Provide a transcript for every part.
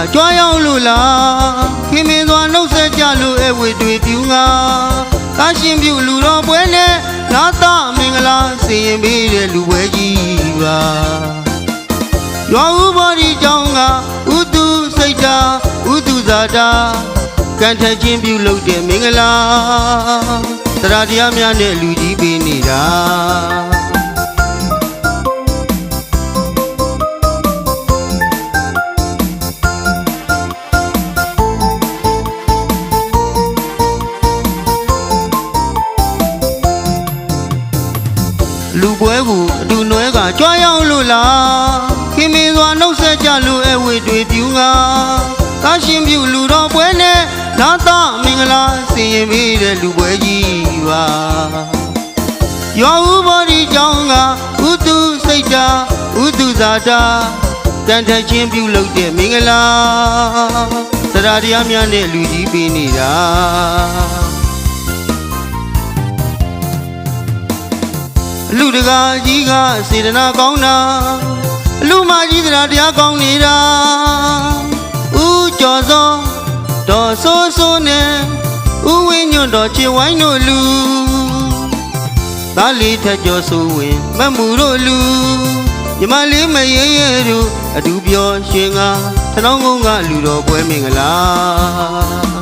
ကိုအတူနွဲကကြွားရောက်လို့လားခင်မင်းစွာနှုတ်ဆက်ကြလို့အဝေတွေပြူငါကားရှင်ပြူလူတော်ပွဲနဲ့လာသမင်္ဂလာစီရင်ပေးတဲ့လူပွဲကြီးပါရွာဦးဘော်ဒီကြောင်းကဥတုစိတ်တာဥတုဇာတာကံထက်ချင်းပြုလုပ်တဲ့မင်္ဂလာတရားတရားများနဲ့လူကြီးပေးနေတာ ပွဲကိုအတူနွဲကကြွားရောက်လို့လားခင်မင်းစွာနှုတ်ဆက်ကြလို့အဝေတွေပြူငါကားရှင်ပြူလူတော်ပွဲနဲ့လာသမင်္ဂလာစီရင်ပေးတဲ့လူပွဲကြီးပါရွာဦးဘော်ဒီကြောင်းကဥတုစိတ်တာဥတုဇာတာတန်ထချင်းပြုလုပ်တဲ့မင်္ဂလာတရားတရားများနဲ့လူကြီးပေးနေတာ အလူတကာကြီးကစေတနာကောင်းတာအလူမကြီးတရားတရားကောင်းနေတာဦးကျော်စောတော်ဆိုးဆိုးနဲ့ဦးဝင်းညွန့်တော်ချေဝိုင်းတို့လူသားလေးထက်ကျော်ဆိုဝင်မတ်မှုတို့လူညီမလေးမရေရဲတို့အတူပြောရွှင်ကထနောင်းကုန်းကလူတော်ပွဲမင်္ဂလာ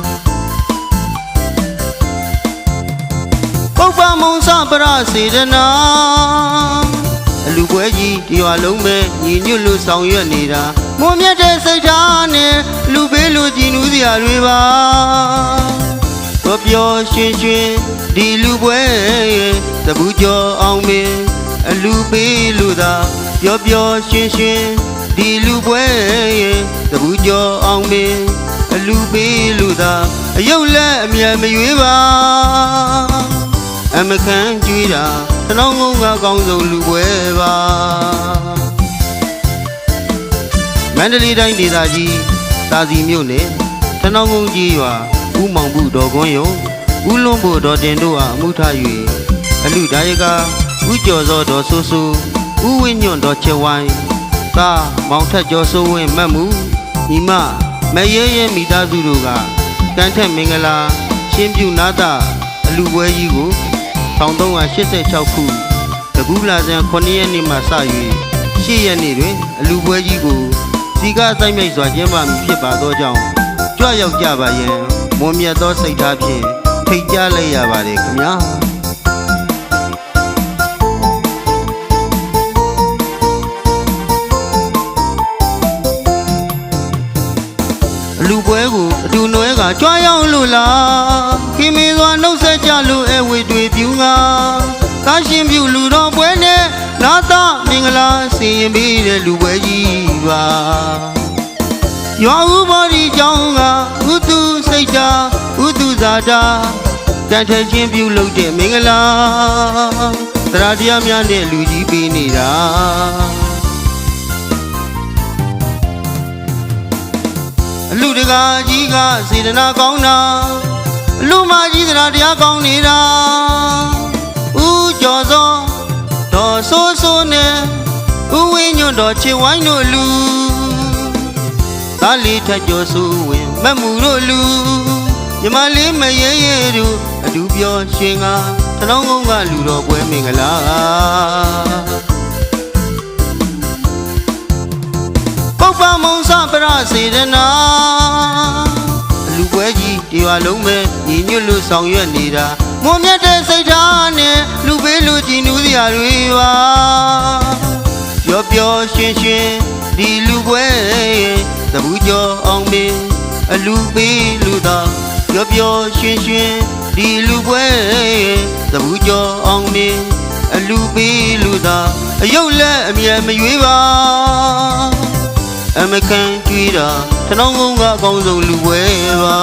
ပရစေတနာအလူပွဲကြီးဒီရွာလုံးပဲညီညွတ်လို့ဆောင်ရွက်နေတာမွန်မြတ်တဲ့စိတ်ထားနဲ့လူပေးလူကြည်နူးစရာတွေပါတော့ပျော်ရွှင်ရွှင်ဒီလူပွဲတပူကျော်အောင်မင်းအလူပေးလူသာပျော်ပျော်ရွှင်ရွှင်ဒီလူပွဲတပူကျော်အောင်မင်းအလူပေးလူသာအယုတ်လက်အမြဲမရွေးပါ အမခံကြွေးတာတနောင်းငုံကကောင်းဆုံးလူပွဲပါမန္တလေးတိုင်းဒေသကြီးတာစီမြို့နယ်တနောင်းငုံကြီးရွာဦးမောင်ဘူးတော်ကွန်းယုံဦးလွန်ဖို့တော်တင်တို့အားအမှုထား၍အလူဒါယကဦးကျော်စောတော်ဆူဆူဦးဝင်းညွန့်တော်ချက်ဝိုင်းသာမောင်ထက်ကျော်စိုးဝင်းမတ်မှုညီမမရဲရဲမိသားစုတို့ကကန်းထက်မင်္ဂလာရှင်းပြူနာတာအလူပွဲကြီးကို 1386ခုတကူလာဇန်9ရက်နေ့မှစ၍10ရက်နေ့တွင် အလူပွဲကြီးကိုစီကားဆိုင်မြိုက်စွာကျင်းပမည်ဖြစ်ပါသောကြောင့်ကြွရောက်ကြပါရန်မွန်မြတ်သောစိတ်ထားဖြင့်ထိတ်ကြားလိုက်ရပါတယ်ခင်ဗျာ လူပွဲကိုအတူနွဲကကြွားရောက်လို့လားခင်မင်းစွာနှုတ်ဆက်ကြလို့အဝေတွေပြူငါကားရှင်ပြူလူတော်ပွဲနဲ့လာသမင်္ဂလာစီရင်ပေးတဲ့လူပွဲကြီးပါရွာဦးဘော်ဒီကြောင်းကဥတုစိတ်တာဥတုဇာတာတန်ထချင်းပြုလုပ်တဲ့မင်္ဂလာတရားတရားများနဲ့လူကြီးပေးနေတာ အလူတကာကြီးကစေတနာကောင်းတာအလူမကြီးတရားတရားကောင်းနေတာဦးကျော်စောတော်ဆိုးဆိုးနဲ့ဦးဝင်းညွန့်တော်ချေဝိုင်းတို့လူသားလေးထက်ကျော်ဆိုဝင်မတ်မှုတို့လူညီမလေးမရဲရဲတို့အတူပြောရွှင်ကတနောင်းကုန်းကလူတော်ပွဲမင်္ဂလာ မုံစပရစေတနာအလူပွဲကြီးဒီရွာလုံးပဲညီညွတ်လို့ဆောင်ရွက်နေတာမွန်မြတ်တဲ့စိတ်ထားနဲ့လူပေးလူကြည်နူးစရာတွေပါပျော်ပျော်ရွှင်ရွှင်ဒီလူပွဲတပူကျော်အောင်မင်းအလူပေးလူသာပျော်ပျော်ရွှင်ရွှင်ဒီလူပွဲတပူကျော်အောင်မင်းအလူပေးလူသာအယုတ်လက်အမြဲမရွေးပါ အမကန်ကြွေးတာထနောင်းကုန်းကအကောင်းဆုံးလူပွဲပါ